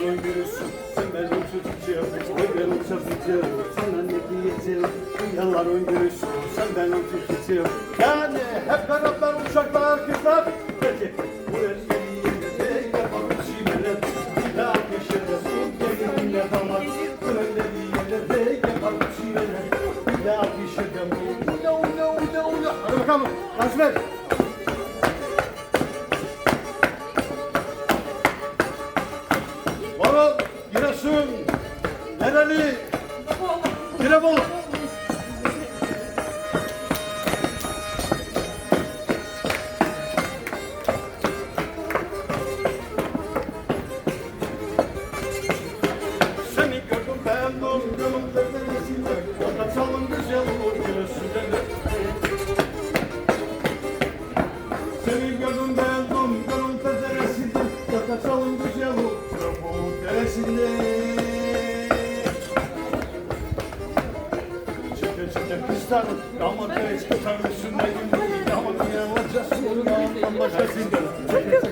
gülüsün Sen benim çocukçum Oy benim çocukçum Sana ne diyeceğim. Yılların gülüsün Sen benim çocukçum Yani hep beraber uşaklar kızlar. Peki Bu elleri yerine yapalım Giresun, Nereli, Girebolu. Seni gördüm beğendim, gönlüm tepelesinde. Orada çalın güzel olur Giresun'da. Seni gördüm beğendim, gönlüm tepelesinde. Orada çalın güzel olur deresinde. Çıkı kızlar, damat reis kızların üstünde gülmeyi, damat yanılacağız, çıkı kızlar, kızların yerine